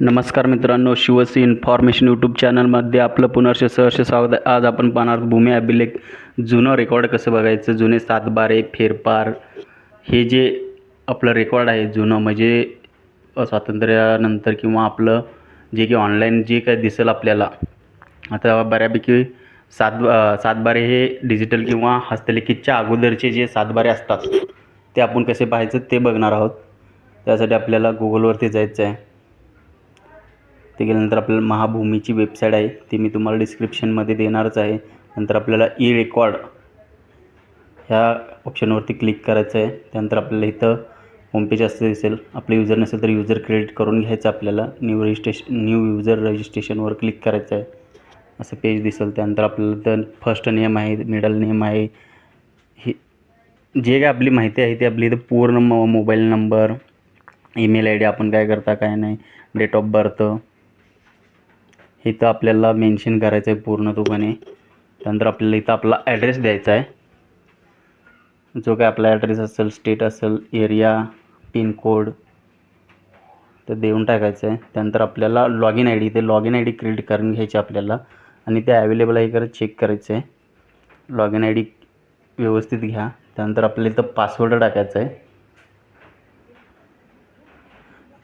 नमस्कार मित्रांनो शिवसी information YouTube चॅनलमध्ये आपलं पुनर्श सहर्ष स्वागत आहे. आज आपण पाहणार भूमी अभिलेख जुनं रेकॉर्ड कसं बघायचं जुने सातबारे फेरफार हे जे आपलं रेकॉर्ड आहे जुनं म्हणजे स्वातंत्र्यानंतर किंवा आपलं जे की ऑनलाईन जे काय दिसेल आपल्याला. आता बऱ्यापैकी सात सातबारे हे डिजिटल किंवा हस्तलिखितच्या अगोदरचे जे सातबारे असतात ते आपण कसे पाहायचं ते बघणार आहोत. त्यासाठी आपल्याला गुगलवरती जायचं आहे ते गेल्यानंतर आपल्याला महाभूमीची वेबसाईट आहे. ती मी तुम्हाला डिस्क्रिप्शनमध्ये देणारच आहे. नंतर आपल्याला ई रेकॉर्ड ह्या ऑप्शनवरती क्लिक करायचं आहे. त्यानंतर आपल्याला इथं होमपेज असं दिसेल. आपलं युजर नसेल तर युजर क्रिएट करून घ्यायचं आपल्याला. न्यू रजिस्ट्रेशन न्यू युजर रजिस्ट्रेशनवर क्लिक करायचं आहे. असं पेज दिसेल. त्यानंतर आपल्याला तर फर्स्ट नेम आहे मिडल नेम आहे. हे जे काय आपली माहिती आहे ती आपली इथं पूर्ण मो mobile number email I D आपण काय करता काय नाही. डेट ऑफ बर्थ इथं आपल्याला मेन्शन करायचं आहे पूर्ण दुकाने. त्यानंतर आपल्याला इथं आपला ॲड्रेस द्यायचा आहे. जो काय आपला ॲड्रेस असेल स्टेट असेल एरिया पिनकोड तर देऊन टाकायचं आहे त्यानंतर आपल्याला लॉग इन आय डी ते log in I D create करून घ्यायची आपल्याला. आणि ते अवेलेबल आहे का चेक करायचं आहे लॉग इन आय डी व्यवस्थित घ्या. त्यानंतर आपल्याला इथं पासवर्ड टाकायचा आहे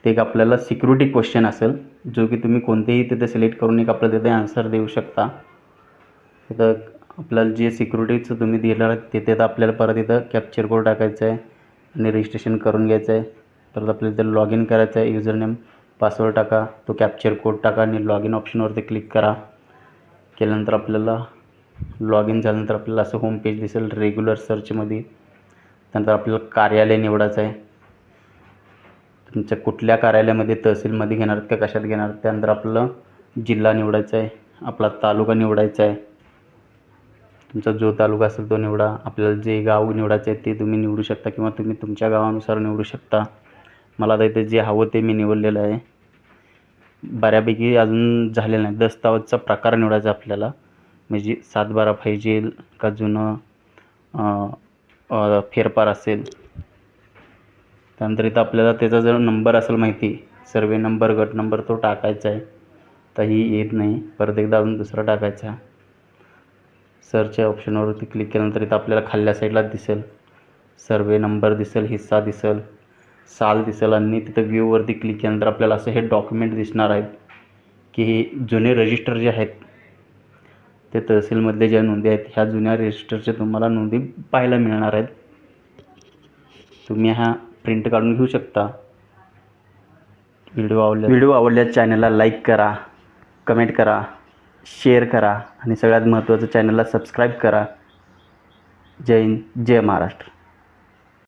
ते एक आपल्याला सिक्युरिटी क्वेश्चन असेल जो की तुम्ही कोणतेही तिथे सिलेक्ट करून एक आपल्याला तिथे आन्सर देऊ शकता. तिथं आपल्याला जे सिक्युरिटीचं तुम्ही दिलं तिथे तर आपल्याला परत इथं कॅप्चर कोड टाकायचं आहे आणि रजिस्ट्रेशन करून घ्यायचं आहे. परत आपल्याला इथं लॉग इन करायचं आहे युजर नेम पासवर्ड टाका तो कॅप्चर कोड टाका आणि लॉग इन ऑप्शनवरती क्लिक करा. केल्यानंतर आपल्याला लॉग इन झाल्यानंतर आपल्याला असं होम पेज दिसेल रेग्युलर सर्चमध्ये त्यानंतर आपल्याला कार्यालय निवडायचं आहे. तुमच्या कुठल्या कार्यालयामध्ये तहसीलमध्ये घेणार का कशात घेणार त्यानंतर आपलं जिल्हा निवडायचा आहे आपला तालुका निवडायचा आहे. तुमचा जो तालुका असेल तो निवडा. आपल्याला जे गाव निवडायचं आहे ते तुम्ही निवडू शकता किंवा तुम्ही तुमच्या गावानुसार निवडू शकता. मला आता इथे जे हवं ते मी निवडलेलं आहे. बऱ्यापैकी अजून झालेलं नाही. दस्तावेजचा प्रकार निवडायचा आपल्याला. म्हणजे सातबारा पाहिजे का जुनं फेरफार असेल त्यानंतर इथं आपल्याला त्याचा जर नंबर असेल माहिती सर्वे नंबर गट नंबर तो टाकायचा आहे तही येत नाही. परत एकदा अजून दुसरा टाकायचा. सरच्या ऑप्शनवरती क्लिक केल्यानंतर इथं आपल्याला खाल्ल्या साईडला दिसेल. सर्वे नंबर दिसेल हिस्सा दिसेल साल दिसेल आणि तिथं व्ह्यूवरती क्लिक केल्यानंतर आपल्याला असं हे डॉक्युमेंट दिसणार आहेत की हे जुने रजिस्टर जे आहेत ते तहसीलमधले ज्या नोंदी आहेत ह्या जुन्या रजिस्टरच्या तुम्हाला नोंदी पाहायला मिळणार आहेत. तुम्ही हा प्रिंट काढून घेऊ शकता. व्हिडिओ आवडल्या व्हिडिओ आवडल्यास चॅनलला लाईक करा कमेंट करा शेअर करा आणि सगळ्यात महत्त्वाचं चॅनलला सबस्क्राईब करा. जय हिंद जय महाराष्ट्र.